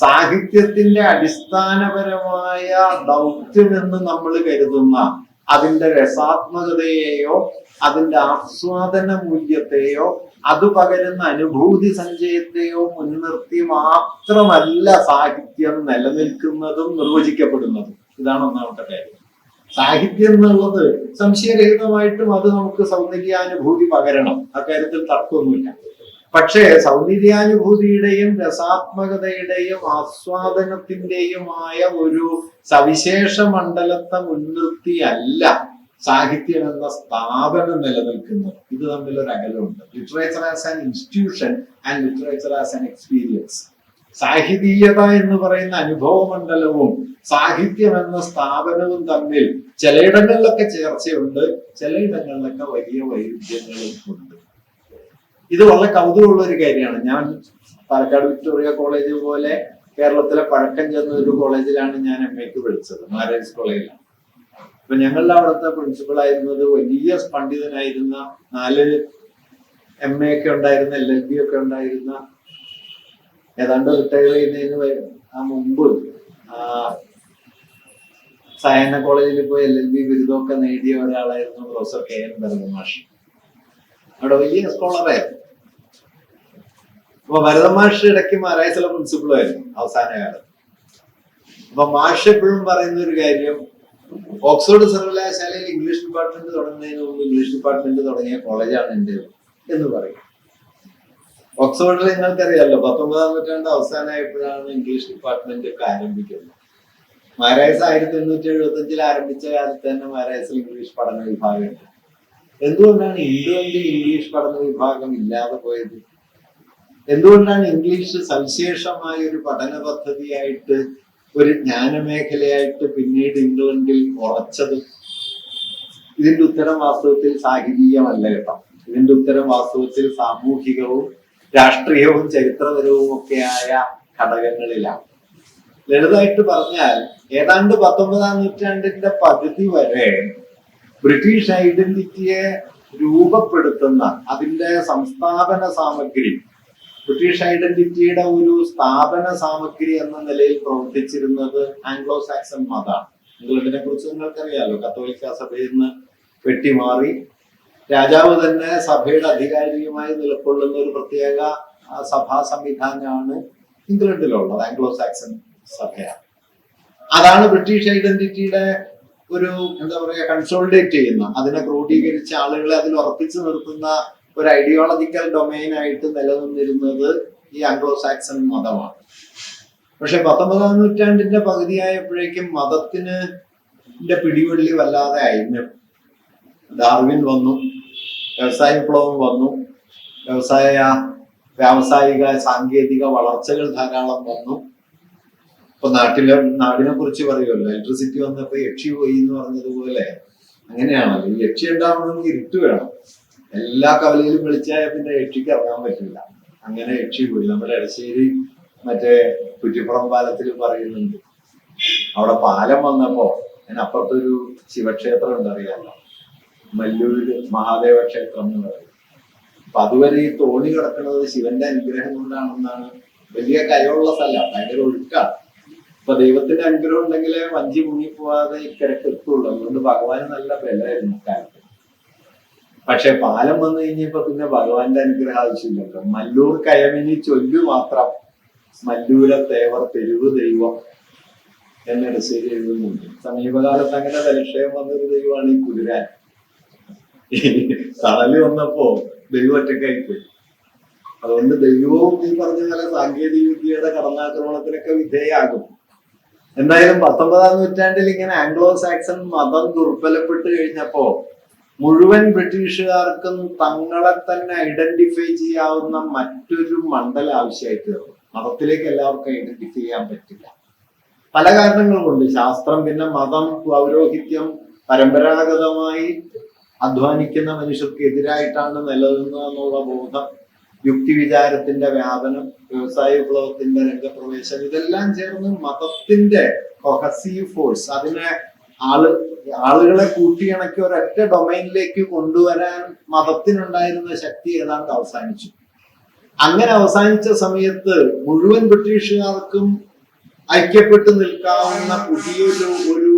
സാഹിത്യത്തിന്റെ അടിസ്ഥാനപരമായ ദൗത്യമെന്ന് നമ്മൾ കരുതുന്ന അതിന്റെ രസാത്മകതയെയോ അതിന്റെ ആസ്വാദന മൂല്യത്തെയോ അത് പകരുന്ന അനുഭൂതി സഞ്ചയത്തെയോ മുൻനിർത്തി മാത്രമല്ല സാഹിത്യം നിലനിൽക്കുന്നതും നിർവചിക്കപ്പെടുന്നതും. ഇതാണ് ഒന്നാമത്തെ കാര്യം. സാഹിത്യം എന്നുള്ളത് സംശയരഹിതമായിട്ടും അത് നമുക്ക് സൗന്ദര്യാനുഭൂതി പകരണം. അക്കാര്യത്തിൽ തർക്കമൊന്നുമില്ല. പക്ഷേ സൗന്ദര്യാനുഭൂതിയുടെയും രസാത്മകതയുടെയും ആസ്വാദനത്തിന്റെയുമായ ഒരു സവിശേഷ മണ്ഡലത്തെ മുൻനിർത്തിയല്ല സാഹിത്യം എന്ന സ്ഥാപനം നിലനിൽക്കുന്നത്. ഇത് തമ്മിൽ ഒരു അകലമുണ്ട്. Literature as an institution and literature as an experience സാഹിതീയത എന്ന് പറയുന്ന അനുഭവ മണ്ഡലവും സാഹിത്യം എന്ന സ്ഥാപനവും തമ്മിൽ ചിലയിടങ്ങളിലൊക്കെ ചേർച്ചയുണ്ട് ചിലയിടങ്ങളിലൊക്കെ വലിയ വൈരുദ്ധ്യങ്ങളും ഉണ്ട്. ഇത് വളരെ കൗതുകമുള്ള ഒരു കാര്യമാണ്. ഞാൻ പാലക്കാട് വിക്ടോറിയ കോളേജ് പോലെ കേരളത്തിലെ പഴക്കം ചെന്ന ഒരു കോളേജിലാണ് ഞാൻ എം എക്ക് പഠിച്ചത് മാരേജ് കോളേജിലാണ്. അപ്പൊ ഞങ്ങളുടെ അവിടുത്തെ പ്രിൻസിപ്പൾ ആയിരുന്നത് വലിയ പണ്ഡിതനായിരുന്ന നാല് എം എ ഒക്കെ ഉണ്ടായിരുന്ന എൽ എൽ ബി ഒക്കെ ഉണ്ടായിരുന്ന ഏതാണ്ട് റിട്ടയർ ചെയ്യുന്നതിന് ആ മുമ്പ് സായന കോളേജിൽ പോയി എൽ എൽ ബി ബിരുദമൊക്കെ നേടിയ ഒരാളായിരുന്നു പ്രൊഫസർ കെ എൻ ഭരതമാഷ്. അവിടെ വലിയ സ്കോളറായിരുന്നു അപ്പൊ ഭരതമാഷ് ഇടയ്ക്ക് മാറായ പ്രിൻസിപ്പിളായിരുന്നു അവസാന കാലം അപ്പൊ മാഷ് എപ്പോഴും പറയുന്ന ഒരു കാര്യം ഓക്സ്ഫോർഡ് സർവകലാശാലയിൽ ഇംഗ്ലീഷ് ഡിപ്പാർട്ട്മെന്റ് തുടങ്ങുന്നതിന് മുമ്പ് ഇംഗ്ലീഷ് ഡിപ്പാർട്ട്മെന്റ് തുടങ്ങിയ കോളേജാണ് എന്റെ എന്ന് പറയും. ഓക്സ്ഫോർഡിൽ നിങ്ങൾക്കറിയാമല്ലോ പത്തൊമ്പതാം നൂറ്റാണ്ട് അവസാനമായപ്പോഴാണ് ഇംഗ്ലീഷ് ഡിപ്പാർട്ട്മെന്റ് ഒക്കെ ആരംഭിക്കുന്നത്. മാരായസ് ആയിരത്തി എണ്ണൂറ്റി എഴുപത്തി അഞ്ചിൽ ആരംഭിച്ച കാലത്ത് തന്നെ മാരായസിൽ ഇംഗ്ലീഷ് പഠന വിഭാഗമുണ്ട്. എന്തുകൊണ്ടാണ് എന്തുകൊണ്ട് ഇംഗ്ലീഷ് പഠന വിഭാഗം ഇല്ലാതെ പോയത്? എന്തുകൊണ്ടാണ് ഇംഗ്ലീഷ് സവിശേഷമായ ഒരു പഠന പദ്ധതിയായിട്ട് ഒരു ജ്ഞാനമേഖലയായിട്ട് പിന്നീട് ഇംഗ്ലണ്ടിൽ ഉറച്ചത്? ഇതിന്റെ ഉത്തരം വാസ്തവത്തിൽ സാഹിതീയമല്ല കേട്ടോ. ഇതിന്റെ ഉത്തരം വാസ്തവത്തിൽ സാമൂഹികവും രാഷ്ട്രീയവും ചരിത്രപരവും ഒക്കെയായ ഘടകങ്ങളിലാണ്. ലളിതമായിട്ട് പറഞ്ഞാൽ ഏതാണ്ട് പത്തൊമ്പതാം നൂറ്റാണ്ടിന്റെ പകുതി വരെ ബ്രിട്ടീഷ് ഐഡന്റിറ്റിയെ രൂപപ്പെടുത്തുന്ന അതിന്റെ സംസ്ഥാപന സാമഗ്രി ബ്രിട്ടീഷ് ഐഡന്റിറ്റിയുടെ ഒരു സ്ഥാപന സാമഗ്രി എന്ന നിലയിൽ പ്രവർത്തിച്ചിരുന്നത് ആംഗ്ലോ സാക്സൺ മതാണ് ഇംഗ്ലണ്ടിനെ കുറിച്ച് നിങ്ങൾക്കറിയാലോ കത്തോലിക്ക സഭയിൽ നിന്ന് വെട്ടിമാറി. രാജാവ് തന്നെ സഭയുടെ അധികാരിയുമായി നിലകൊള്ളുന്ന ഒരു പ്രത്യേക സഭാ സംവിധാനമാണ് ഇംഗ്ലണ്ടിലുള്ളത് ആംഗ്ലോ സാക്സൺ സഭയാണ്. അതാണ് ബ്രിട്ടീഷ് ഐഡന്റിറ്റിയുടെ ഒരു എന്താ പറയാ കൺസോളിഡേറ്റ് ചെയ്യുന്ന അതിനെ ക്രോഡീകരിച്ച ആളുകളെ അതിൽ ഉറപ്പിച്ചു നിർത്തുന്ന ഒരു ഐഡിയോളജിക്കൽ ഡൊമൈൻ ആയിട്ട് നിലനിന്നിരുന്നത് ഈ ആംഗ്ലോ സാക്സൺ മതമാണ്. പക്ഷെ പത്തൊമ്പതാം നൂറ്റാണ്ടിന്റെ പകുതിയായപ്പോഴേക്കും മതത്തിന് പിടിവള്ളി വല്ലാതെ അയഞ്ഞു. ഡാർവിൻ വന്നു വ്യവസായ വിപ്ലവം വന്നു വ്യവസായ വ്യാവസായിക സാങ്കേതിക വളർച്ചകൾ ധാരാളം വന്നു. ഇപ്പൊ നാട്ടിലെ നാടിനെ കുറിച്ച് പറയുമല്ലോ ഇലക്ട്രിസിറ്റി വന്നപ്പോ യക്ഷി പോയി എന്ന് പറഞ്ഞതുപോലെ അങ്ങനെയാണല്ലോ. ഈ യക്ഷി ഉണ്ടാവണമെങ്കിൽ ഇരുട്ട് വേണം. എല്ലാ കവലയിലും വിളിച്ചാൽ പിന്നെ എക്ഷിക്ക് ഇറങ്ങാൻ പറ്റില്ല. അങ്ങനെ എക്ഷി പോയി. നമ്മുടെ എടശ്ശേരി മറ്റേ കുറ്റിപ്പുറം പാലത്തിൽ പറയുന്നുണ്ട്. അവിടെ പാലം വന്നപ്പോ അതിനപ്പുറത്തൊരു ശിവക്ഷേത്രം ഉണ്ടറിയാലോ മല്ലൂര് മഹാദേവ ക്ഷേത്രം എന്ന് പറയും. അപ്പൊ അതുവരെ ഈ തോണി കിടക്കുന്നത് ശിവന്റെ അനുഗ്രഹം കൊണ്ടാണെന്നാണ് വലിയ കയമുള്ള സ്ഥലം. ഭയങ്കര ഒഴുക്കാണ്. അപ്പൊ ദൈവത്തിന്റെ അനുഗ്രഹം ഉണ്ടെങ്കിലേ വഞ്ചി മുങ്ങിപ്പോവാതെ ഈ എത്തുള്ളൂ. അതുകൊണ്ട് ഭഗവാന് നല്ല ബലമായിരുന്നു. കാലത്ത് പക്ഷെ പാലം വന്നു കഴിഞ്ഞപ്പോ പിന്നെ ഭഗവാന്റെ അനുഗ്രഹം ആവശ്യമില്ലല്ലോ. മല്ലൂർ കയമിനി ചൊല്ലു മാത്രം മല്ലൂര തേവർ തെരുവ് ദൈവം എന്നിട്ട് ശരി എഴുതുന്നുണ്ട്. സമീപകാലത്ത് അങ്ങനെ തലക്ഷയം വന്നൊരു ദൈവമാണ് ഈ കുതിരാൻ. തണൽ വന്നപ്പോ ദൈവം ഒറ്റക്കായി പോയി അതുകൊണ്ട് ദൈവവും ഈ പറഞ്ഞ പോലെ സാങ്കേതിക വിദ്യയുടെ കടന്നാക്രമണത്തിനൊക്കെ വിധേയാകും. എന്തായാലും പത്തൊമ്പതാം നൂറ്റാണ്ടിൽ ഇങ്ങനെ ആംഗ്ലോ സാക്സൺ മതം ദുർബലപ്പെട്ട് കഴിഞ്ഞപ്പോ മുഴുവൻ ബ്രിട്ടീഷുകാർക്കും തങ്ങളെ തന്നെ ഐഡന്റിഫൈ ചെയ്യാവുന്ന മറ്റൊരു മണ്ഡലം ആവശ്യമായിട്ട് തീർന്നു മതത്തിലേക്ക് എല്ലാവർക്കും ഐഡന്റിഫൈ ചെയ്യാൻ പറ്റില്ല. പല കാരണങ്ങൾ കൊണ്ട് ശാസ്ത്രം പിന്നെ മതം പൗരോഹിത്യം പരമ്പരാഗതമായി അധ്വാനിക്കുന്ന മനുഷ്യർക്ക് എതിരായിട്ടാണ് നിലനിന്നതെന്നുള്ള ബോധം യുക്തി വിചാരത്തിന്റെ വ്യാപനം വ്യവസായ വിപ്ലവത്തിന്റെ രംഗപ്രവേശം ഇതെല്ലാം ചേർന്ന് മതത്തിന്റെ കൊഹസീവ് ഫോഴ്സ് അതിനെ ആൾ ആളുകളെ കൂട്ടിയിണക്കി ഒരൊറ്റ ഡൊമൈനിലേക്ക് കൊണ്ടുവരാൻ മതത്തിനുണ്ടായിരുന്ന ശക്തി ഏതാണ്ട് അവസാനിച്ചു. അങ്ങനെ അവസാനിച്ച സമയത്ത് മുഴുവൻ ബ്രിട്ടീഷുകാർക്കും ഐക്യപ്പെട്ടു നിൽക്കാവുന്ന പുതിയൊരു ഒരു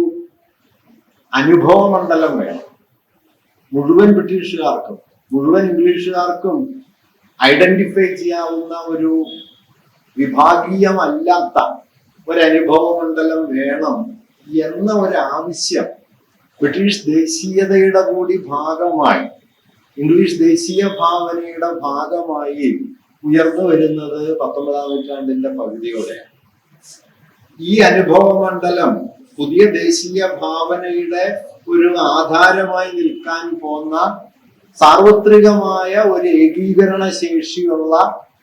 അനുഭവ മണ്ഡലം വേണം. മുഴുവൻ ബ്രിട്ടീഷുകാർക്കും മുഴുവൻ ഇംഗ്ലീഷുകാർക്കും ഐഡന്റിഫൈ ചെയ്യാവുന്ന ഒരു വിഭാഗീയമല്ലാത്ത ഒരു അനുഭവ മണ്ഡലം വേണം എന്ന ഒരു ആവശ്യം ബ്രിട്ടീഷ് ദേശീയതയുടെ കൂടി ഭാഗമായി ഇംഗ്ലീഷ് ദേശീയ ഭാവനയുടെ ഭാഗമായി ഉയർന്നു വരുന്നത് പത്തൊമ്പതാം നൂറ്റാണ്ടിന്റെ പകുതിയോടെയാണ്. ഈ അനുഭവ മണ്ഡലം പുതിയ ദേശീയ ഭാവനയുടെ ഒരു ആധാരമായി നിൽക്കാൻ പോന്ന സാർവത്രികമായ ഒരു ഏകീകരണ ശേഷിയുള്ള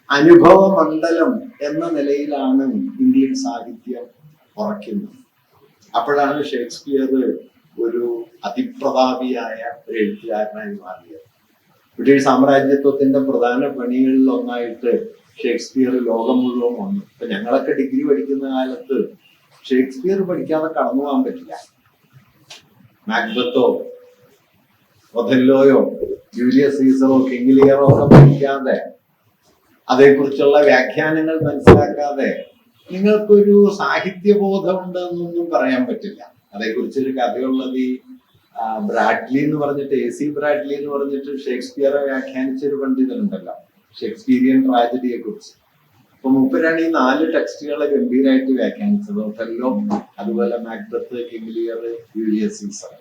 അനുഭവ മണ്ഡലം എന്ന നിലയിലാണ് ഇന്ത്യൻ സാഹിത്യം ഉറയ്ക്കുന്നത്. അപ്പോഴാണ് ഷേക്സ്പിയർ ഒരു അതിപ്രതാപിയായ ഒരു എഴുത്തുകാരനായി മാറിയത്. ബ്രിട്ടീഷ് സാമ്രാജ്യത്വത്തിന്റെ പ്രധാന പണികളിൽ ഒന്നായിട്ട് ഷേക്സ്പിയർ ലോകം മുഴുവൻ വന്നു. ഇപ്പൊ ഞങ്ങളൊക്കെ ഡിഗ്രി പഠിക്കുന്ന കാലത്ത് ഷേക്സ്പിയർ പഠിക്കാതെ കടന്നു പോകാൻ പറ്റില്ല. മാക്ബത്തോ ഒഥല്ലോയോ ജൂലിയസ് സീസറോ കിങ്ങിലിയറോ ഒക്കെ പഠിക്കാതെ അതേക്കുറിച്ചുള്ള വ്യാഖ്യാനങ്ങൾ മനസ്സിലാക്കാതെ നിങ്ങൾക്കൊരു സാഹിത്യബോധം ഉണ്ടെന്നൊന്നും പറയാൻ പറ്റില്ല. അതേക്കുറിച്ച് ഒരു കഥയുള്ളത് ഈ ബ്രാഡ്ലി എന്ന് പറഞ്ഞിട്ട് എ സി ബ്രാഡ്ലി എന്ന് പറഞ്ഞിട്ട് ഷേക്സ്പിയറെ വ്യാഖ്യാനിച്ച ഒരു പണ്ഡിതനുണ്ടല്ലോ ഷേക്സ്പിയറിയൻ ട്രാജഡിയെ കുറിച്ച് അപ്പൊ മൂപ്പരാണ് ഈ നാല് ടെക്സ്റ്റുകളെ ഗംഭീരമായിട്ട് വ്യാഖ്യാനിച്ചത്. ഒഥല്ലോ അതുപോലെ Macbeth King Lear Julius Caesar.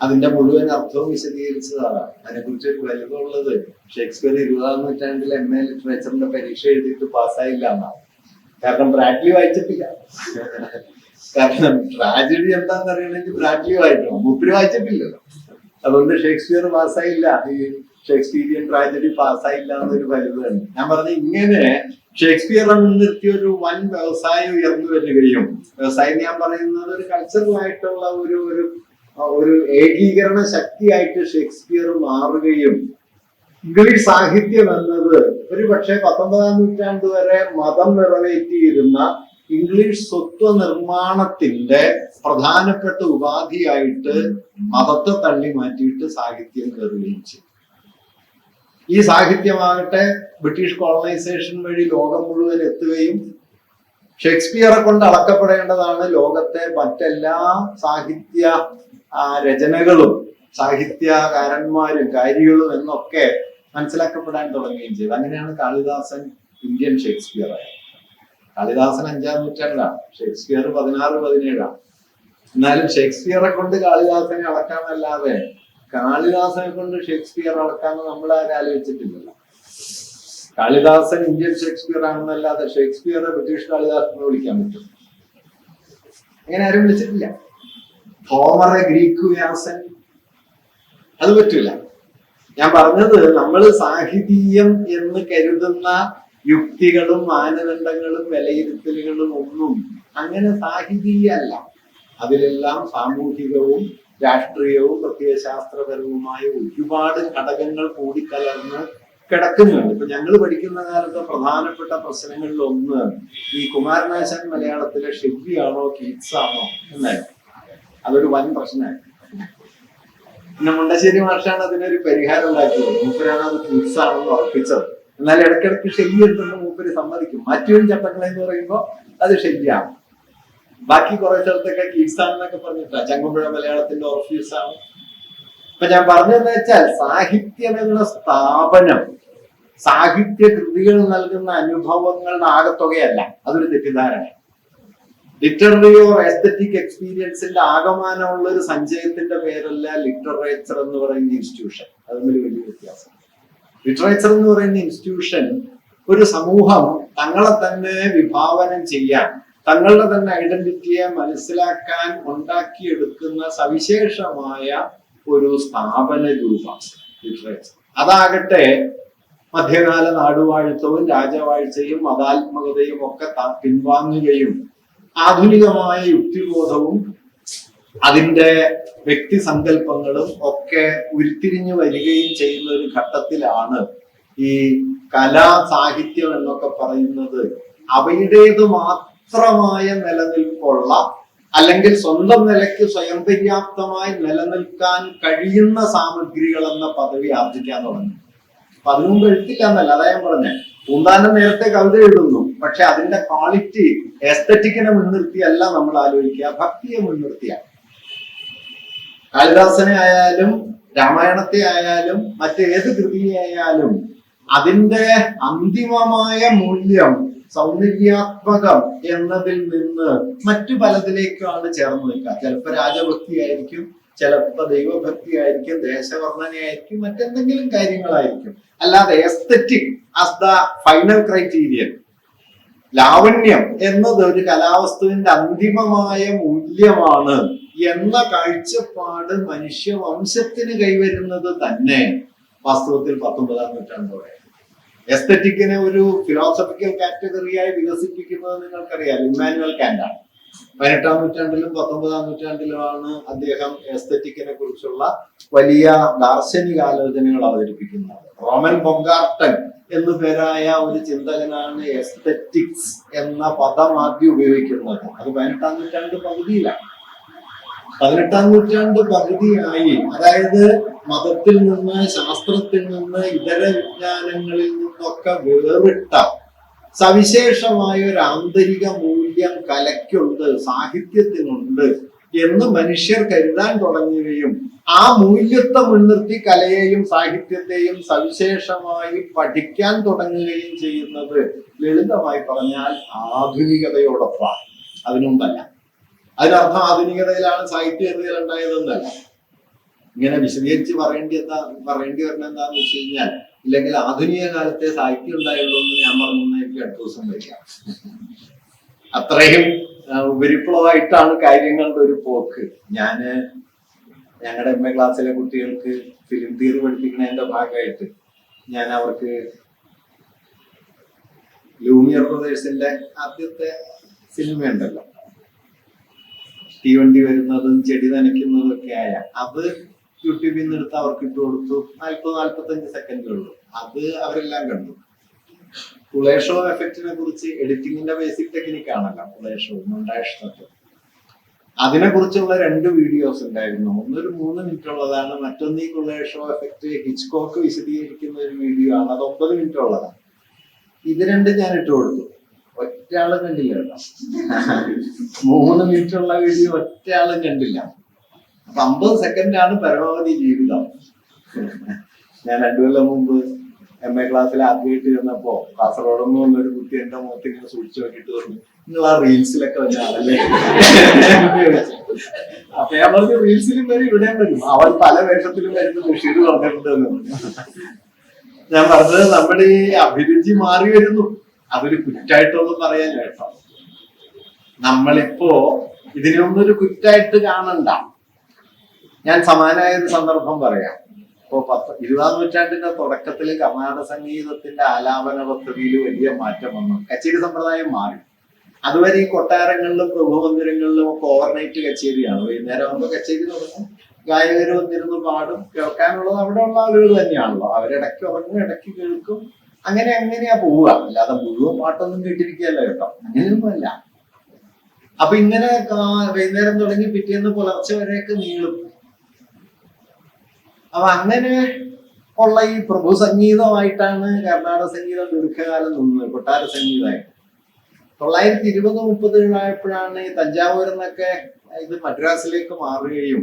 അതിന്റെ മുഴുവൻ അർത്ഥവും വിശദീകരിച്ചതാണ് അതിനെക്കുറിച്ച് ഒരു വലുതുള്ളത് ഷേക്സ്പിയർ ഇരുപതാം നൂറ്റാണ്ടിൽ എം എ ലിറ്ററേച്ചറിന്റെ പരീക്ഷ എഴുതിയിട്ട് പാസ്സായില്ല എന്നാണ്. കാരണം ബ്രാഡ്ലി വായിച്ചിട്ടില്ല. കാരണം ട്രാജഡി എന്താന്ന് അറിയണമെങ്കിൽ ബ്രാഡ്ലി വായിക്കണം. മൂപ്പര് വായിച്ചിട്ടില്ലല്ലോ. അതുകൊണ്ട് ഷേക്സ്പിയർ പാസ്സായില്ല. ഈ ഷേക്സ്പീരിയൻ ട്രാജഡി പാസ്സായില്ല എന്നൊരു വലുതാണ് ഞാൻ പറഞ്ഞ ഇങ്ങനെ ഷേക്സ്പിയർ മുൻനിർത്തിയ ഒരു വൻ വ്യവസായം ഉയർന്നു വരികയും വ്യവസായം ഞാൻ പറയുന്നത് ഒരു കൾച്ചറൽ ആയിട്ടുള്ള ഒരു ഒരു ഒരു ഏകീകരണ ശക്തിയായിട്ട് ഷേക്സ്പിയർ മാറുകയും ഇംഗ്ലീഷ് സാഹിത്യം എന്നത് ഒരു പക്ഷേ പത്തൊമ്പതാം നൂറ്റാണ്ട് വരെ മതം നിറവേറ്റിയിരുന്ന ഇംഗ്ലീഷ് സ്വത്വ നിർമ്മാണത്തിന്റെ പ്രധാനപ്പെട്ട ഉപാധിയായിട്ട് മതത്തെ തള്ളി മാറ്റിയിട്ട് സാഹിത്യം കയറുകയും ചെയ്തു ഈ സാഹിത്യമാകട്ടെ ബ്രിട്ടീഷ് കോളനൈസേഷൻ വഴി ലോകം മുഴുവൻ എത്തുകയും ഷേക്സ്പിയറെ കൊണ്ട് അളക്കപ്പെടേണ്ടതാണ് ലോകത്തെ മറ്റെല്ലാ സാഹിത്യ രചനകളും സാഹിത്യകാരന്മാരും കാര്യങ്ങളും എന്നൊക്കെ മനസ്സിലാക്കപ്പെടാൻ തുടങ്ങുകയും ചെയ്തു. അങ്ങനെയാണ് കാളിദാസൻ ഇന്ത്യൻ ഷേക്സ്പിയർ ആയത് കാളിദാസൻ അഞ്ചാം നൂറ്റാണ്ടാണ് ഷേക്സ്പിയർ പതിനാറ് പതിനേഴാണ്. എന്നാലും ഷേക്സ്പിയറെ കൊണ്ട് കാളിദാസനെ അളക്കാമെന്നല്ലാതെ കാളിദാസനെ കൊണ്ട് ഷേക്സ്പിയർ അളക്കാമെന്ന് നമ്മൾ ആരും ആലോചിച്ചിട്ടില്ലല്ലോ. കാളിദാസൻ ഇന്ത്യൻ ഷേക്സ്പിയർ ആണെന്നല്ലാതെ ഷേക്സ്പിയറെ ബ്രിട്ടീഷ് കാളിദാസനെ വിളിക്കാൻ പറ്റും. അങ്ങനെ ആരും വിളിച്ചിട്ടില്ല. ഹോമറെ ഗ്രീക്ക് വ്യാസൻ. അത് പറ്റൂല. ഞാൻ പറഞ്ഞത് നമ്മൾ സാഹിതീയം എന്ന് കരുതുന്ന യുക്തികളും മാനദണ്ഡങ്ങളും വിലയിരുത്തലുകളും ഒന്നും അങ്ങനെ സാഹിതീയല്ല. അതിലെല്ലാം സാമൂഹികവും രാഷ്ട്രീയവും പ്രത്യയശാസ്ത്രപരവുമായ ഒരുപാട് ഘടകങ്ങൾ കൂടിക്കലർന്ന് കിടക്കുന്നുണ്ട്. ഇപ്പൊ ഞങ്ങൾ പഠിക്കുന്ന കാലത്ത് പ്രധാനപ്പെട്ട പ്രശ്നങ്ങളിൽ ഒന്ന് ഈ കുമാരനാശൻ മലയാളത്തിലെ ഷിബിയാണോ കീറ്റ്സ് ആണോ എന്നായിരുന്നു. അതൊരു വൻ പ്രശ്നമായിരുന്നു. പിന്നെ മുണ്ടശ്ശേരി മാഷാണ് അതിനൊരു പരിഹാരം ഉണ്ടാക്കിയത്. മൂപ്പരാണ് അത് കീറ്റ്സ് ആണെന്ന് ഉറപ്പിച്ചത്. എന്നാൽ ഇടയ്ക്കിടയ്ക്ക് ഷെല്ലി മൂപ്പര് സമ്മതിക്കും. മറ്റൊരു ചട്ടങ്ങളെ എന്ന് പറയുമ്പോൾ അത് ഷെല്ലിയാണ്. ബാക്കി കുറെ സ്ഥലത്തൊക്കെ കീറ്റ്സ് ആണെന്നൊക്കെ പറഞ്ഞിട്ടാ ചങ്ങമ്പുഴ മലയാളത്തിന്റെ ഓഫീസാണ് ഇപ്പൊ ഞാൻ പറഞ്ഞതെന്ന് വെച്ചാൽ സാഹിത്യം എന്ന സ്ഥാപനം സാഹിത്യ കൃതികൾ നൽകുന്ന അനുഭവങ്ങളുടെ ആകത്തുകയല്ല. അതൊരു തെറ്റിദ്ധാരണ ലിറ്റററി ഓർ എസ്തറ്റിക് എക്സ്പീരിയൻസിന്റെ ആകമാനമുള്ള ഒരു സഞ്ചയത്തിന്റെ പേരല്ല ലിറ്ററേച്ചർ എന്ന് പറയുന്ന ഇൻസ്റ്റിറ്റ്യൂഷൻ അത് വലിയ വ്യത്യാസം. ലിറ്ററേച്ചർ എന്ന് പറയുന്ന ഇൻസ്റ്റിറ്റ്യൂഷൻ ഒരു സമൂഹം തങ്ങളെ തന്നെ വിഭാവനം ചെയ്യാൻ തങ്ങളുടെ തന്നെ ഐഡന്റിറ്റിയെ മനസ്സിലാക്കാൻ ഉണ്ടാക്കിയെടുക്കുന്ന സവിശേഷമായ ഒരു സ്ഥാപന രൂപം ലിറ്ററേച്ചർ അതാകട്ടെ മധ്യകാല നാടുവാഴ്ത്തവും രാജവാഴ്ചയും മതാത്മകതയും ഒക്കെ പിൻവാങ്ങുകയും ആധുനികമായ യുക്തിബോധവും അതിന്റെ വ്യക്തി സങ്കല്പങ്ങളും ഒക്കെ ഉരുത്തിരിഞ്ഞു വരികയും ചെയ്യുന്ന ഒരു ഘട്ടത്തിലാണ് ഈ കലാ സാഹിത്യം എന്നൊക്കെ പറയുന്നത്. അവയുടേത് മാത്രമായ നിലനിൽപ്പുള്ള അല്ലെങ്കിൽ സ്വന്തം നിലയ്ക്ക് സ്വയം പര്യാപ്തമായി നിലനിൽക്കാൻ കഴിയുന്ന സാമഗ്രികൾ എന്ന പദവി ആർജിക്കാൻ തുടങ്ങി. അപ്പൊ അതിനു എഴുത്തില്ല എന്നല്ല ഞാൻ പറഞ്ഞേ. പൂന്താനം നേരത്തെ കവിത എഴുതുന്നു പക്ഷെ അതിന്റെ ക്വാളിറ്റി എസ്തറ്റിക്കിനെ മുൻനിർത്തിയല്ല നമ്മൾ ആലോചിക്കുക ഭക്തിയെ മുൻനിർത്തിയാണ്. കാളിദാസനെ ആയാലും രാമായണത്തെ ആയാലും മറ്റേത് കൃതിയെ ആയാലും അതിന്റെ അന്തിമമായ മൂല്യം സൗന്ദര്യാത്മകം എന്നതിൽ നിന്ന് മറ്റു പലതിലേക്കാണ് ചേർന്ന് നിൽക്കുക. ചിലപ്പോ രാജഭക്തിയായിരിക്കും ചിലപ്പോ ദൈവഭക്തി ആയിരിക്കും ദേശവർണനയായിരിക്കും മറ്റെന്തെങ്കിലും കാര്യങ്ങളായിരിക്കും. അല്ലാതെ aesthetic as the final criterion ലാവണ്യം എന്നത് ഒരു കലാവസ്തുവിന്റെ അന്തിമമായ മൂല്യമാണ്. എന്ന കാഴ്ചപ്പാട് മനുഷ്യ വംശത്തിന് കൈവരുന്നത് തന്നെ വാസ്തവത്തിൽ പത്തൊമ്പതാം നൂറ്റാണ്ടോടെ. എസ്തറ്റിക്കിനെ ഒരു ഫിലോസഫിക്കൽ കാറ്റഗറിയായി വികസിപ്പിക്കുന്നത് നിങ്ങൾക്കറിയാം. ഇമ്മാനുവൽ കാന്റാണ് പതിനെട്ടാം നൂറ്റാണ്ടിലും പത്തൊമ്പതാം നൂറ്റാണ്ടിലുമാണ് അദ്ദേഹം എസ്തറ്റിക്കിനെ കുറിച്ചുള്ള വലിയ ദാർശനിക ആലോചനകൾ അവതരിപ്പിക്കുന്നത്. റോമൻ ബൊങ്കാർട്ടൻ എന്നു പേരായ ഒരു ചിന്തകനാണ് എസ്തറ്റിക്സ് എന്ന പദം ആദ്യം ഉപയോഗിക്കുന്നത്. അത് പതിനെട്ടാം നൂറ്റാണ്ട് പകുതിയിലാണ്. പതിനെട്ടാം നൂറ്റാണ്ട് പകുതിയായി. അതായത് മതത്തിൽ നിന്ന് ശാസ്ത്രത്തിൽ നിന്ന് ഇതര വിജ്ഞാനങ്ങളിൽ നിന്നൊക്കെ വേറിട്ട സവിശേഷമായ ഒരു ആന്തരിക മൂല്യം കലയ്ക്കുണ്ട് സാഹിത്യത്തിനുണ്ട് എന്ന് മനുഷ്യർ കരുതാൻ തുടങ്ങുകയും ആ മൂല്യത്തെ മുൻനിർത്തി കലയെയും സാഹിത്യത്തെയും സവിശേഷമായി പഠിക്കാൻ തുടങ്ങുകയും ചെയ്യുന്നത് ലളിതമായി പറഞ്ഞാൽ ആധുനികതയോടൊപ്പം അതിനുണ്ടല്ല അതിനർത്ഥം ആധുനികതയിലാണ് സാഹിത്യ കൃതികൾ ഉണ്ടായതെന്നല്ല. ഇങ്ങനെ വിശദീകരിച്ച് പറയേണ്ടി എന്താ പറയേണ്ടി വരുന്നത് എന്താന്ന് വെച്ച് കഴിഞ്ഞാൽ ഇല്ലെങ്കിൽ ആധുനിക കാലത്തെ സാഹിത്യം ഉണ്ടായുള്ളൂ എന്ന് ഞാൻ പറഞ്ഞു എനിക്ക് അടുത്ത ദിവസം വരിക അത്രയും ഉപരിപ്ലവമായിട്ടാണ് കാര്യങ്ങളുടെ ഒരു പോക്ക്. ഞാൻ ഞങ്ങളുടെ എം എ ക്ലാസ്സിലെ കുട്ടികൾക്ക് ഫിലിം തിയറി പഠിപ്പിക്കുന്നതിന്റെ ഭാഗമായിട്ട് ഞാൻ അവർക്ക് ലൂമിയർ ബ്രദേഴ്സിന്റെ ആദ്യത്തെ സിനിമ ഉണ്ടല്ലോ തീവണ്ടി വരുന്നതും ചെടി നനയ്ക്കുന്നതും ഒക്കെ ആയ. അത് യൂട്യൂബിൽ നിന്ന് എടുത്ത് അവർക്ക് ഇട്ട് കൊടുത്തു. നാൽപ്പത് നാൽപ്പത്തഞ്ച് സെക്കൻഡേ ഉള്ളൂ. അത് അവരെല്ലാം കണ്ടു. പുളേഷോ എഫക്റ്റിനെ കുറിച്ച് എഡിറ്റിംഗിന്റെ ബേസിക് ടെക്നിക് ആണല്ലോ പുളേഷോ മൊണ്ടാഷ് അതിനെ കുറിച്ചുള്ള രണ്ട് വീഡിയോസ് ഉണ്ടായിരുന്നു. ഒന്നൊരു മൂന്ന് മിനിറ്റ് ഉള്ളതാണ്. മറ്റൊന്ന് ഈ കുളേഷോ എഫക്റ്റ് ഹിച്ച്കോക്ക് വിശദീകരിക്കുന്ന ഒരു വീഡിയോ ആണ്. അത് ഒമ്പത് മിനിറ്റ് ഉള്ളതാണ്. ഇത് രണ്ടും ഞാൻ ഇട്ട് കൊടുത്തു. ഒറ്റയാളും കണ്ടില്ല കേട്ടോ. മൂന്ന് മിനിറ്റ് ഉള്ള വീഡിയോ ഒറ്റയാളും കണ്ടില്ല. അപ്പൊ അമ്പത് സെക്കൻഡാണ് പരമാവധി ജീവിതം. ഞാൻ രണ്ടു കൊല്ലം മുമ്പ് എം എ ക്ലാസ്സിൽ ആദ്യമായിട്ട് ചെന്നപ്പോ കാസർഗോഡ് നിന്ന് വന്നൊരു കുട്ടി എന്റെ മുഖത്ത് ഇങ്ങനെ സൂക്ഷിച്ചു നോക്കിയിട്ട് പറഞ്ഞു നിങ്ങൾ ആ റീൽസിലൊക്കെ വന്ന ആളല്ലേ. അപ്പൊ ഞാൻ പറഞ്ഞു റീൽസിലും വരും ഇവിടെയും വരും. അവൻ പല വേഷത്തിലും വരുന്ന ബഷീർ പറഞ്ഞിട്ടുണ്ട് ഞാൻ പറഞ്ഞത് നമ്മുടെ ഈ അഭിരുചി മാറി വരുന്നു. അതൊരു കുറ്റായിട്ടൊന്നും പറയാൻ കേട്ടോ. നമ്മളിപ്പോ ഇതിനൊന്നും ഒരു കുറ്റായിട്ട് കാണണ്ട. ഞാൻ സമാനമായ ഒരു സന്ദർഭം പറയാം. ഇപ്പോ പത്ത് ഇരുപതാം നൂറ്റാണ്ടിന്റെ തുടക്കത്തിൽ കർണാടക സംഗീതത്തിന്റെ ആലാപന പദ്ധതിയിൽ വലിയ മാറ്റം വന്നു. കച്ചേരി സമ്പ്രദായം മാറി. അതുവരെ ഈ കൊട്ടാരങ്ങളിലും പ്രഭുമന്ദിരങ്ങളിലും ഒക്കെ ഓവർനൈറ്റ് കച്ചേരിയാണ്. വൈകുന്നേരം ആകുമ്പോൾ കച്ചേരി തുടങ്ങും. ഗായകർ വന്നിരുന്ന് പാടും. കേൾക്കാനുള്ളത് അവിടെ ഉള്ള ആളുകൾ തന്നെയാണല്ലോ. അവരിടയ്ക്ക് ഉറങ്ങും ഇടയ്ക്ക് കേൾക്കും. അങ്ങനെ അങ്ങനെയാ പോവുക. അല്ലാതെ മുഴുവൻ പാട്ടൊന്നും കേട്ടിരിക്കുകയല്ല കേട്ടോ. അങ്ങനെയൊന്നുമല്ല. അപ്പൊ ഇങ്ങനെ വൈകുന്നേരം തുടങ്ങി പിറ്റേന്ന് പുലർച്ചെ വരെയൊക്കെ നീളും. അപ്പൊ അങ്ങനെ ഉള്ള ഈ പ്രഭു സംഗീതമായിട്ടാണ് കർണാടക സംഗീതം ദീർഘകാലം നിന്നത്. കൊട്ടാര സംഗീതമായിട്ട്. തൊള്ളായിരത്തി ഇരുപത് മുപ്പതുകളായപ്പോഴാണ് ഈ തഞ്ചാവൂരിൽ നിന്നൊക്കെ ഇത് മദ്രാസിലേക്ക് മാറുകയും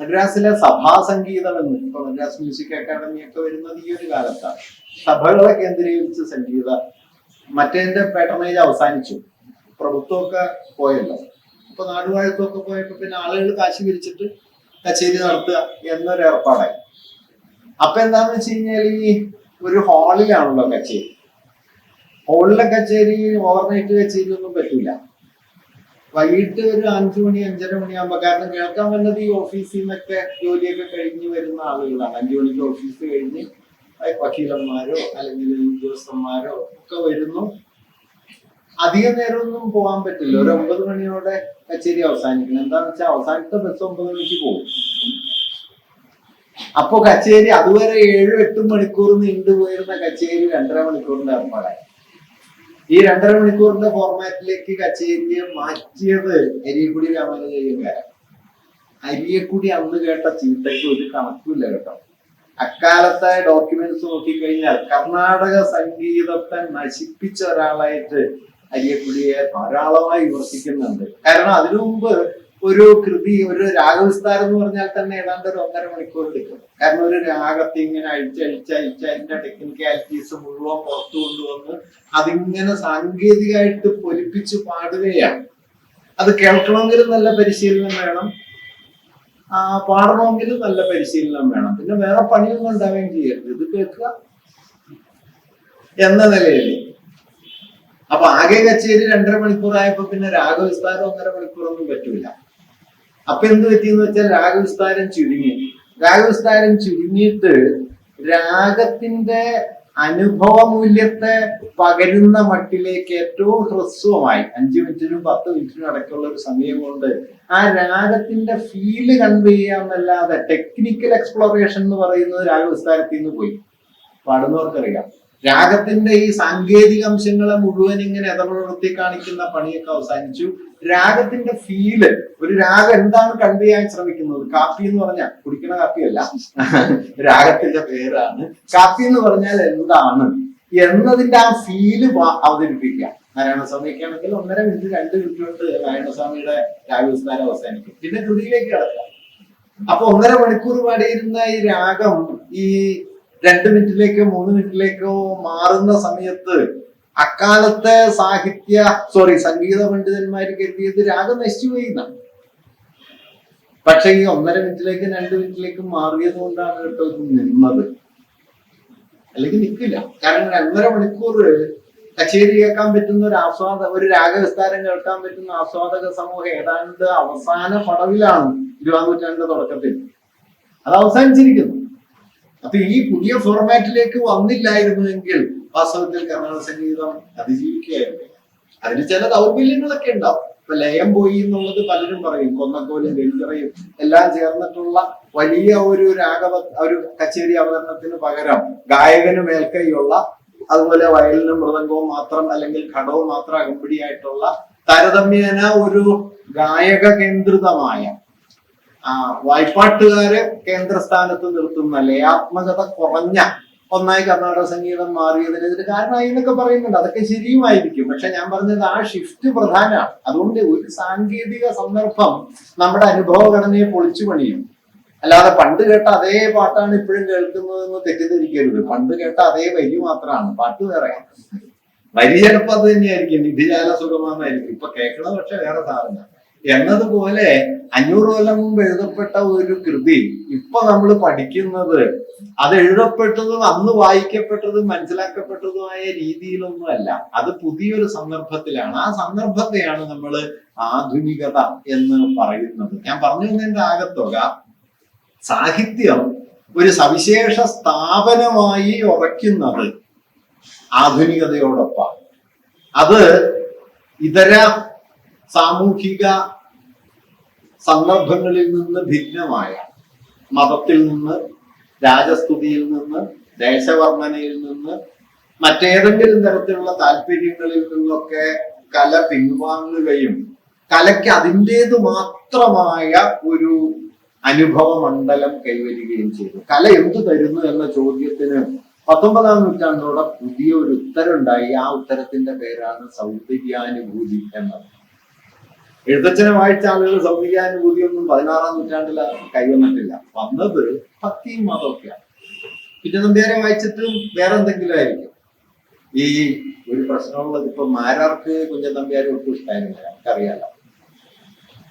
മദ്രാസിലെ സഭാ സംഗീതം എന്ന് ഇപ്പൊ മദ്രാസ് മ്യൂസിക് അക്കാദമി ഒക്കെ വരുന്നത് ഈ ഒരു കാലത്താണ്. സഭകളെ കേന്ദ്രീകരിച്ച് സംഗീത മറ്റേതിന്റെ പാറ്റർണേജ് അവസാനിച്ചു. പ്രഭുത്വമൊക്കെ പോയല്ലോ. ഇപ്പൊ നാടുവാഴത്തൊക്കെ പോയപ്പോ പിന്നെ ആളുകൾ കാശി പിരിച്ചിട്ട് കച്ചേരി നടത്തുക എന്നൊരു ഏർപ്പാടായി. അപ്പൊ എന്താന്ന് വെച്ച് കഴിഞ്ഞാൽ ഈ ഒരു ഹാളിലാണല്ലോ കച്ചേരി. ഹോളിലെ കച്ചേരി ഓവർനൈറ്റ് കച്ചേരി ഒന്നും പറ്റൂല. വൈകിട്ട് ഒരു അഞ്ചു മണി അഞ്ചര മണിയാകുമ്പോ കാരണം കേൾക്കാൻ വന്നത് ഈ ഓഫീസിൽ നിന്നൊക്കെ ജോലിയൊക്കെ കഴിഞ്ഞ് വരുന്ന ആളുകളാണ്. അഞ്ചു മണിക്ക് ഓഫീസ് കഴിഞ്ഞ് വക്കീലന്മാരോ അല്ലെങ്കിൽ ഉദ്യോഗസ്ഥന്മാരോ ഒക്കെ വരുന്നു. അധികം നേരമൊന്നും പോകാൻ പറ്റില്ല. ഒരു ഒമ്പത് മണിയോടെ കച്ചേരി അവസാനിക്കണം. എന്താണെന്ന് വെച്ചാൽ അവസാനത്തെ ബസ് ഒമ്പത് മണിക്ക് പോകും. അപ്പൊ കച്ചേരി അതുവരെ ഏഴും എട്ടും മണിക്കൂർ നീണ്ടുപോയിരുന്ന കച്ചേരി രണ്ടര മണിക്കൂറിന്റെ ഏർപ്പാടായി. ഈ രണ്ടര മണിക്കൂറിന്റെ ഫോർമാറ്റിലേക്ക് കച്ചേരിയെ മാറ്റിയത് അരിയക്കുടി രാമാനുജയ്യങ്കാരൻ അരിയക്കുടി അന്ന് കേട്ട ചീത്തയ്ക്ക് ഒരു കണക്കുമില്ല കേട്ടോ. അക്കാലത്തെ ഡോക്യുമെന്റ്സ് നോക്കിക്കഴിഞ്ഞാൽ കർണാടക സംഗീതത്തെ നശിപ്പിച്ച ഒരാളായിട്ട് അരിയക്കുടിയെ ധാരാളമായി വിമർശിക്കുന്നുണ്ട്. കാരണം അതിനു മുമ്പ് ഒരു കൃതി ഒരു രാഗവിസ്താരം എന്ന് പറഞ്ഞാൽ തന്നെ ഏതാണ്ട് ഒരു ഒന്നര മണിക്കൂർ എടുക്കും. കാരണം ഒരു രാഗത്തെ ഇങ്ങനെ അഴിച്ചഴിച്ച അഴിച്ച് അതിന്റെ ടെക്നിക്കാലിറ്റീസ് മുഴുവൻ പുറത്തു കൊണ്ടുവന്ന് അതിങ്ങനെ സാങ്കേതികമായിട്ട് പൊലിപ്പിച്ച് പാടുകയാണ്. അത് കേൾക്കണമെങ്കിൽ നല്ല പരിശീലനം വേണം. പാടണമെങ്കിൽ നല്ല പരിശീലനം വേണം. പിന്നെ വേറെ പണിയൊന്നും ഉണ്ടാവുകയും ചെയ്യരുത്. ഇത് കേൾക്കുക എന്ന നിലയിൽ. അപ്പൊ ആകെ കച്ചേരി രണ്ടര മണിക്കൂറായപ്പോ പിന്നെ രാഗവിസ്താരം ഒന്നര മണിക്കൂറൊന്നും പറ്റൂല. അപ്പൊ എന്ത് പറ്റിയെന്ന് വെച്ചാൽ രാഗവിസ്താരം ചുരുങ്ങി. രാഗവിസ്താരം ചുരുങ്ങിയിട്ട് രാഗത്തിന്റെ അനുഭവ മൂല്യത്തെ പകരുന്ന മട്ടിലേക്ക് ഏറ്റവും ഹ്രസ്വമായി അഞ്ചു മിനിറ്റിനും പത്ത് മിനിറ്റിനും അടക്കമുള്ള ഒരു സമയം കൊണ്ട് ആ രാഗത്തിന്റെ ഫീൽ കൺവേ ചെയ്യാന്നല്ലാതെ ടെക്നിക്കൽ എക്സ്പ്ലോറേഷൻ എന്ന് പറയുന്നത് രാഗവിസ്താരത്തിൽ നിന്ന് പോയി. പാടുന്നവർക്കറിയാം രാഗത്തിന്റെ ഈ സാങ്കേതിക അംശങ്ങളെ മുഴുവൻ ഇങ്ങനെ എതപുറത്തി കാണിക്കുന്ന പണിയൊക്കെ അവസാനിച്ചു. രാഗത്തിന്റെ ഫീൽ ഒരു രാഗം എന്താണ് കൺവേ ചെയ്യാൻ ശ്രമിക്കുന്നത്? കാപ്പി എന്ന് പറഞ്ഞാൽ കുടിക്കുന്ന കാപ്പിയല്ല. രാഗത്തിന്റെ പേരാണ്. കാപ്പി എന്ന് പറഞ്ഞാൽ എന്താണ്? എന്നതിന്റെ ആ ഫീൽ അവതരിപ്പിക്കുക. നാരായണസ്വാമിയൊക്കെ ആണെങ്കിൽ ഒന്നര മിനിറ്റ് രണ്ട് മിനിറ്റ് കൊണ്ട് നാരായണസ്വാമിയുടെ രാഗവിസ്താരം അവസാനിക്കും. പിന്നെ കൃതിയിലേക്ക് കിടക്കാം അപ്പൊ ഒന്നര മണിക്കൂർ പാടിയിരുന്ന ഈ രാഗം ഈ രണ്ട് മിനിറ്റിലേക്കോ മൂന്ന് മിനിറ്റിലേക്കോ മാറുന്ന സമയത്ത് അക്കാലത്തെ സാഹിത്യ സോറി സംഗീത പണ്ഡിതന്മാർ കരുതിയത് രാഗം നശിച്ചു പോയി പക്ഷെ ഈ ഒന്നര മിനിറ്റിലേക്കും രണ്ട് മിനിറ്റിലേക്കും മാറിയത് കൊണ്ടാണ് കേട്ടോ ഇത് നിന്നത്. അല്ലെങ്കിൽ നിൽക്കില്ല കാരണം രണ്ടര മണിക്കൂർ കച്ചേരി കേൾക്കാൻ പറ്റുന്ന ഒരു ആസ്വാദ ഒരു രാഗവിസ്താരം കേൾക്കാൻ പറ്റുന്ന ആസ്വാദക സമൂഹം ഏതാണ്ട് അവസാന പടവിലാണ് ഇരുപതാം നൂറ്റാണ്ടിന്റെ തുടക്കത്തിൽ. അത് അവസാനിച്ചിരിക്കുന്നു. അപ്പൊ ഈ പുതിയ ഫോർമാറ്റിലേക്ക് വന്നില്ലായിരുന്നുവെങ്കിൽ വാസ്തവത്തിൽ കർണാടക സംഗീതം അതിജീവിക്കുകയായിരുന്നു. അതിന് ചില ദൗർബല്യങ്ങളൊക്കെ ഉണ്ടാവും. ഇപ്പൊ ലയം പോയി എന്നുള്ളത് പലരും പറയും. കൊന്നക്കോലും വെല്ലറയും എല്ലാം ചേർന്നിട്ടുള്ള വലിയ ഒരു രാഗവ ഒരു കച്ചേരി അവതരണത്തിന് പകരം ഗായകന് മേൽക്കൈയുള്ള അതുപോലെ വയലിനും മൃദംഗവും മാത്രം അല്ലെങ്കിൽ ഘടവും മാത്രം അകമ്പടിയായിട്ടുള്ള താരതമ്യേന ഒരു ഗായക കേന്ദ്രിതമായ ആ വായ്പാട്ടുകാരെ കേന്ദ്രസ്ഥാനത്ത് നിർത്തുന്ന ലയാത്മകത കുറഞ്ഞ ഒന്നായി കർണാടക സംഗീതം മാറിയതിന് ഇതിന് കാരണമായി എന്നൊക്കെ പറയുന്നുണ്ട്. അതൊക്കെ ശരിയുമായിരിക്കും. പക്ഷെ ഞാൻ പറഞ്ഞത് ആ ഷിഫ്റ്റ് പ്രധാനമാണ്. അതുകൊണ്ട് ഒരു സാങ്കേതിക സന്ദർഭം നമ്മുടെ അനുഭവഘടനയെ പൊളിച്ചു പണിയും. അല്ലാതെ പണ്ട് കേട്ട അതേ പാട്ടാണ് ഇപ്പോഴും കേൾക്കുന്നതെന്ന് തെറ്റിദ്ധരിക്കരുത്. പണ്ട് കേട്ട അതേ വരി മാത്രമാണ്. പാട്ട് വേറെ. വരി ചിലപ്പോ അത് തന്നെയായിരിക്കും. നിധിജാല സുഗമാന്നായിരിക്കും ഇപ്പൊ കേൾക്കണത് പക്ഷെ വേറെ സാധനം എന്നതുപോലെ അഞ്ഞൂറ് കൊല്ലം മുമ്പ് എഴുതപ്പെട്ട ഒരു കൃതി ഇപ്പൊ നമ്മൾ പഠിക്കുന്നത് അത് എഴുതപ്പെട്ടതും അന്ന് വായിക്കപ്പെട്ടതും മനസ്സിലാക്കപ്പെട്ടതുമായ രീതിയിലൊന്നും അല്ല. അത് പുതിയൊരു സന്ദർഭത്തിലാണ്. ആ സന്ദർഭത്തെയാണ് നമ്മൾ ആധുനികത എന്ന് പറയുന്നത്. ഞാൻ പറഞ്ഞു തന്നതിന്റെ ആകത്തുക. സാഹിത്യം ഒരു സവിശേഷ സ്ഥാപനമായി ഉറയ്ക്കുന്നത് ആധുനികതയോടൊപ്പം അത് ഇതര സാമൂഹിക സന്ദർഭങ്ങളിൽ നിന്ന് ഭിന്നമായ മതത്തിൽ നിന്ന് രാജസ്തുതിയിൽ നിന്ന് ദേശവർണനയിൽ നിന്ന് മറ്റേതെങ്കിലും തരത്തിലുള്ള താല്പര്യങ്ങളിൽ നിന്നൊക്കെ കല പിൻവാങ്ങുകയും കലയ്ക്ക് അതിന്റേത് മാത്രമായ ഒരു അനുഭവ മണ്ഡലം കൈവരികയും ചെയ്തു. കല എന്ത് തരുന്നു എന്ന ചോദ്യത്തിന് പത്തൊമ്പതാം നൂറ്റാണ്ടോടെ പുതിയ ഒരു ഉത്തരമുണ്ടായി. ആ ഉത്തരത്തിന്റെ പേരാണ് സൗന്ദര്യാനുഭൂതി എന്നത്. എഴുത്തച്ഛനെ വായിച്ച ആളുകൾ സൗന്ദര്യാനുഭൂതി ഒന്നും പതിനാറാം നൂറ്റാണ്ടിൽ കൈവന്നിട്ടില്ല. വന്നത് ഭക്തിയും മതമൊക്കെയാണ്. പിന്നെ നമ്പ്യാരെ വായിച്ചിട്ടും വേറെ എന്തെങ്കിലും ആയിരിക്കും ഈ ഒരു പ്രശ്നമുള്ളത് ഇപ്പൊ മാരാർക്ക് കുഞ്ഞൻ നമ്പ്യാരെ ഒട്ടും ഇഷ്ടമായിരുന്നില്ല നമുക്കറിയാലോ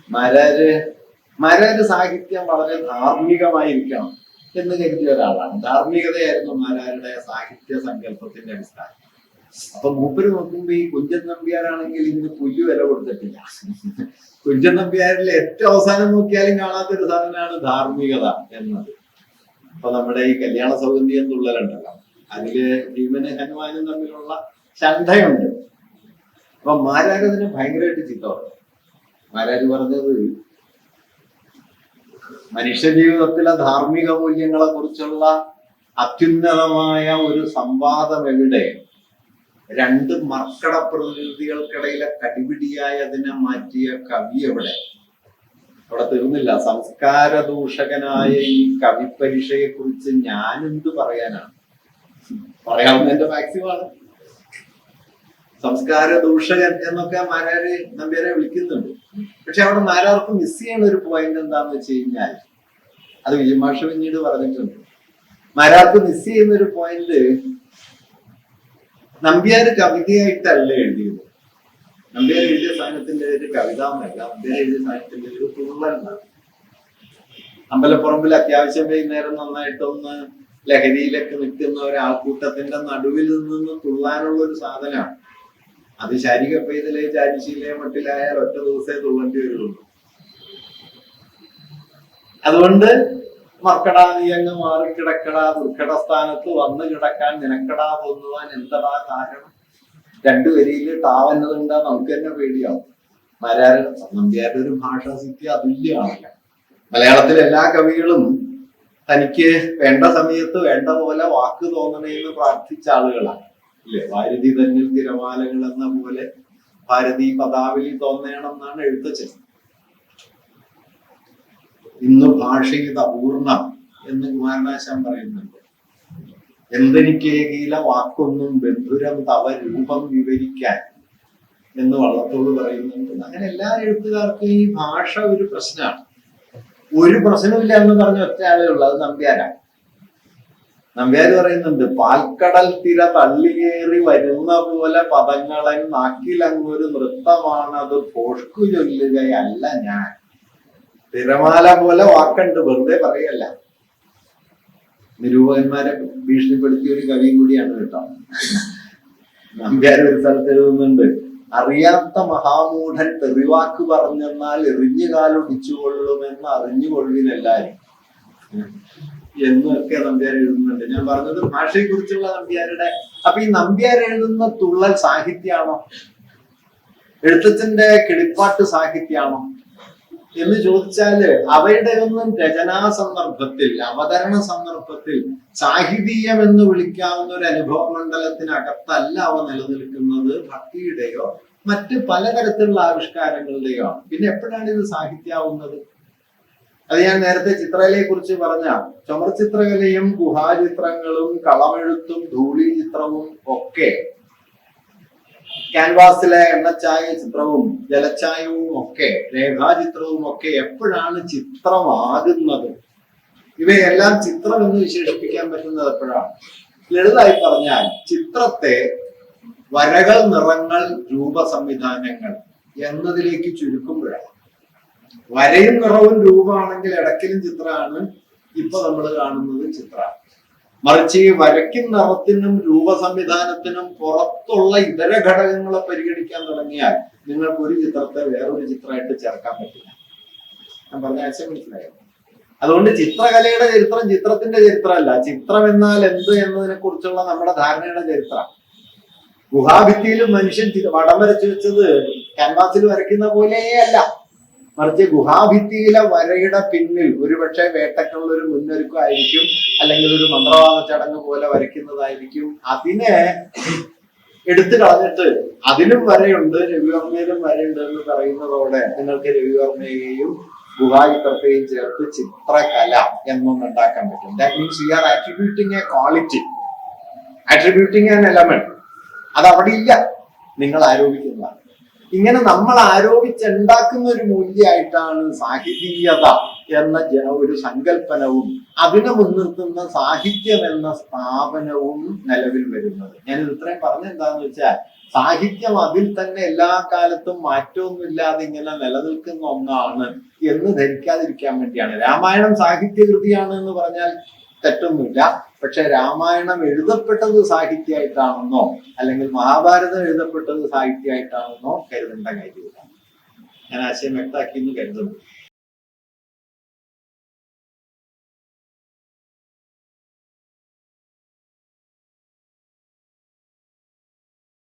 മാരാര് മാരാര് സാഹിത്യം വളരെ ധാർമ്മികമായിരിക്കണം എന്ന് കരുതിയ ഒരാളാണ്. ധാർമ്മികതയായിരുന്നു മാരാരുടെ സാഹിത്യ സങ്കല്പത്തിന്റെ അടിസ്ഥാനം. അപ്പൊ മൂപ്പര് നോക്കുമ്പോ ഈ കുഞ്ചൻ നമ്പ്യാരാണെങ്കിൽ ഇതിന് പുല്ല് വില കൊടുത്തിട്ടില്ല. കുഞ്ചൻ നമ്പ്യാരിൽ ഏറ്റവും അവസാനം നോക്കിയാലും കാണാത്തൊരു സാധനമാണ് ധാർമ്മികത എന്നത്. അപ്പൊ നമ്മുടെ ഈ കല്യാണ സൗഗന്ധിയം തുള്ളലുണ്ടല്ലോ അതിൽ ഭീമനും ഹനുമാനും തമ്മിലുള്ള ശണ്ഠയുണ്ട് അപ്പൊ മാരാര് ഭയങ്കരമായിട്ട് ചിത്തമാണ്. മാരാര് പറഞ്ഞത് മനുഷ്യ ജീവിതത്തിലെ ധാർമ്മിക മൂല്യങ്ങളെ കുറിച്ചുള്ള അത്യുന്നതമായ ഒരു സംവാദം എവിടെ രണ്ട് മർക്കട പ്രതിനിധികൾക്കിടയിലെ കടിപിടിയായി അതിനെ മാറ്റിയ കവി എവിടെ? അവിടെ തീർന്നില്ല. സംസ്കാര ദൂഷകനായ ഈ കവിപ്പരീക്ഷയെ കുറിച്ച് ഞാനെന്ത് പറയാനാണ്? പറയാവുന്നതിന്റെ മാക്സിമാണ് സംസ്കാര ദൂഷകൻ എന്നൊക്കെ മാരാര് നമ്പ്യാരെ വിളിക്കുന്നുണ്ട്. പക്ഷെ അവിടെ മാരാർക്ക് മിസ് ചെയ്യുന്ന ഒരു പോയിന്റ് എന്താന്ന് വെച്ച് കഴിഞ്ഞാൽ അത് വിജയമാഷ പിന്നീട് പറഞ്ഞിട്ടുണ്ട്. മാരാർക്ക് മിസ് ചെയ്യുന്ന ഒരു പോയിന്റ് നമ്പ്യാര് കവിതയായിട്ടല്ല എഴുതിയത്. നമ്പ്യാർ എഴുതിയ സാധനത്തിന്റെ ഒരു കവിത എന്നല്ല നമ്പ്യാർ എഴുതിയ സാധനത്തിന്റെ ഒരു തുള്ളലാണ്. അമ്പലപ്പുറമ്പിൽ അത്യാവശ്യം വൈകുന്നേരം നന്നായിട്ടൊന്ന് ലഹരിയിലൊക്കെ നിൽക്കുന്ന ഒരാൾക്കൂട്ടത്തിന്റെ നടുവിൽ നിന്ന് തുള്ളാനുള്ള ഒരു സാധനമാണ്. അത് ശാരീരിക പെയ്തലെ ചാരിശീലെ മട്ടിലായാൽ ഒറ്റ ദിവസമേ തുള്ളേണ്ടി വരുള്ളൂ. അതുകൊണ്ട് മർക്കടാ നീ അങ്ങ് മാറിക്കിടക്കടാ ദുർഘട സ്ഥാനത്ത് വന്ന് കിടക്കാൻ നിനക്കടാ തോന്നുവാൻ എന്തടാ കാരണം? രണ്ടു വരിയിൽ ടാവുന്നതുണ്ടാ നമുക്ക് തന്നെ പേടിയാവും. മലയാള നമ്പ്യാരുടെ ഒരു ഭാഷാ സിദ്ധി അതുല്യമാണല്ലോ മലയാളത്തിലെ എല്ലാ കവികളും തനിക്ക് വേണ്ട സമയത്ത് വേണ്ട പോലെ വാക്ക് തോന്നണേന്ന് പ്രാർത്ഥിച്ച ആളുകളാണ്. ഇല്ലേ? ഭാരതി തന്നിൽ തിരമാലകൾ എന്ന പോലെ ഭാരതി പദാവലി തോന്നണം എന്നാണ് എഴുത്തച്ഛൻ. ഇന്ന് ഭാഷയിൽ അപൂർണം എന്ന് കുമാരനാശാൻ പറയുന്നുണ്ട്. എന്തെനിക്കേകീല വാക്കൊന്നും ബന്ധുരം തവ രൂപം വിവരിക്കാൻ എന്ന് വള്ളത്തോട് പറയുന്നുണ്ട്. അങ്ങനെ എല്ലാ എഴുത്തുകാർക്കും ഈ ഭാഷ ഒരു പ്രശ്നമാണ്. ഒരു പ്രശ്നമില്ല എന്ന് പറഞ്ഞ ഒറ്റ ആളേ ഉള്ളൂ അത് നമ്പ്യാരാണ് നമ്പ്യാര് പറയുന്നുണ്ട് പാൽക്കടൽ തിര തള്ളിയേറി വരുന്ന പോലെ പദങ്ങളൻ നാക്കിലങ്ങൊരു നൃത്തമാണത് പോഷ്കു ചൊല്ലുകയല്ല ഞാൻ. തിരമാല പോലെ വാക്കുണ്ട് വെറുതെ പറയല്ല. നിരൂപകന്മാരെ ഭീഷണിപ്പെടുത്തിയ ഒരു കവിയും കൂടിയാണ് കേട്ടോ. നമ്പ്യാർ ഒരു സ്ഥലത്ത് എഴുതുന്നുണ്ട് അറിയാത്ത മഹാമൂഢൻ തെറിവാക്ക് പറഞ്ഞെന്നാൽ എറിഞ്ഞു കാലൊടിച്ചുകൊള്ളുമെന്ന് അറിഞ്ഞുകൊള്ളിനെല്ലാരും എന്നൊക്കെ നമ്പ്യാർ എഴുതുന്നുണ്ട്. ഞാൻ പറഞ്ഞത് ഭാഷയെ കുറിച്ചുള്ള നമ്പ്യാരുടെ അപ്പൊ ഈ നമ്പ്യാർ എഴുതുന്ന തുള്ളൽ സാഹിത്യമാണോ? എഴുത്തച്ഛന്റെ കിളിപ്പാട്ട് സാഹിത്യാണോ എന്ന് ചോദിച്ചാൽ അവയുടെ ഒന്നും രചനാ സന്ദർഭത്തിൽ അവതരണ സന്ദർഭത്തിൽ സാഹിതീയം എന്ന് വിളിക്കാവുന്ന ഒരു അനുഭവ മണ്ഡലത്തിനകത്തല്ല അവ നിലനിൽക്കുന്നത് ഭക്തിയുടെയോ മറ്റ് പലതരത്തിലുള്ള ആവിഷ്കാരങ്ങളുടെയോ ആണ്. പിന്നെ എപ്പോഴാണ് ഇത് സാഹിത്യാവുന്നത് അത് ഞാൻ നേരത്തെ ചിത്രകലയെ കുറിച്ച് പറഞ്ഞ ചുമർ ചിത്രകലയും ഗുഹാചിത്രങ്ങളും കളമെഴുത്തും ധൂളി ചിത്രവും ഒക്കെ ക്യാൻവാസിലെ എണ്ണച്ചായ ചിത്രവും ജലച്ചായവും ഒക്കെ രേഖാചിത്രവും ഒക്കെ എപ്പോഴാണ് ചിത്രമാകുന്നത്? ഇവയെല്ലാം ചിത്രം എന്ന് വിശേഷിപ്പിക്കാൻ പറ്റുന്നത് എപ്പോഴാണ്? ലളിതമായി പറഞ്ഞാൽ ചിത്രത്തെ വരകൾ നിറങ്ങൾ രൂപ സംവിധാനങ്ങൾ എന്നതിലേക്ക് ചുരുക്കുമ്പോഴാണ്. വരയും നിറവും രൂപമാണെങ്കിൽ ഇടയ്ക്കലും ചിത്രമാണ്. ഇപ്പൊ നമ്മൾ കാണുന്നത് ചിത്രമാണ് മറിച്ച് ഈ വരയ്ക്കും നിറത്തിനും രൂപ സംവിധാനത്തിനും പുറത്തുള്ള ഇതര ഘടകങ്ങളെ പരിഗണിക്കാൻ തുടങ്ങിയാൽ നിങ്ങൾക്ക് ഒരു ചിത്രത്തെ വേറൊരു ചിത്രമായിട്ട് ചേർക്കാൻ പറ്റില്ല. ഞാൻ പറഞ്ഞ ആശയം മനസ്സിലായോ? അതുകൊണ്ട് ചിത്രകലയുടെ ചരിത്രം ചിത്രത്തിന്റെ ചരിത്രമല്ല. ചിത്രം എന്നാൽ എന്ത് എന്നതിനെ കുറിച്ചുള്ള നമ്മുടെ ധാരണയുടെ ചരിത്രം. ഗുഹാഭിത്തിയിലും മനുഷ്യൻ വടം വരച്ചു വെച്ചത് ക്യാൻവാസിൽ വരയ്ക്കുന്ന പോലെയല്ല മറിച്ച് ഗുഹാഭിത്തിയിലെ വരയുടെ പിന്നിൽ ഒരുപക്ഷെ വേട്ടക്കുള്ള ഒരു മുന്നൊരുക്കം ആയിരിക്കും അല്ലെങ്കിൽ ഒരു മന്ത്രവാദ ചടങ്ങ് പോലെ വരയ്ക്കുന്നതായിരിക്കും. അതിനെ എടുത്തു കളഞ്ഞിട്ട് അതിലും വരയുണ്ട് രവിവർമ്മയിലും വരയുണ്ട് എന്ന് പറയുന്നതോടെ നിങ്ങൾക്ക് രവിവർമ്മയെയും ഗുഹാചിത്രത്തെയും ചേർത്ത് ചിത്രകല എന്നൊന്നും ഉണ്ടാക്കാൻ പറ്റും. That means you are attributing a quality attributing an element അത് അവിടെ ഇല്ല നിങ്ങൾ ആരോപിക്കുന്നതാണ്. ഇങ്ങനെ നമ്മൾ ആരോപിച്ചുണ്ടാക്കുന്ന ഒരു മൂല്യമായിട്ടാണ് സാഹിതീയത എന്ന ഒരു സങ്കല്പനവും അതിനെ മുൻനിർത്തുന്ന സാഹിത്യം എന്ന സ്ഥാപനവും നിലവിൽ വരുന്നത്. ഞാൻ ഇത് ഇത്രയും പറഞ്ഞ എന്താന്ന് വെച്ചാൽ സാഹിത്യം അതിൽ തന്നെ എല്ലാ കാലത്തും മാറ്റമൊന്നുമില്ലാതെ ഇങ്ങനെ നിലനിൽക്കുന്ന ഒന്നാണ് എന്ന് ധരിക്കാതിരിക്കാൻ വേണ്ടിയാണ്. രാമായണം സാഹിത്യകൃതിയാണ് എന്ന് പറഞ്ഞാൽ തെറ്റൊന്നുമില്ല. പക്ഷെ രാമായണം എഴുതപ്പെട്ടത് സാഹിത്യമായിട്ടാണെന്നോ അല്ലെങ്കിൽ മഹാഭാരതം എഴുതപ്പെട്ടത് സാഹിത്യമായിട്ടാണെന്നോ കരുതേണ്ട കാര്യമില്ല. ഞാൻ ആശയം വ്യക്തമാക്കി എന്ന് കരുതുന്നു.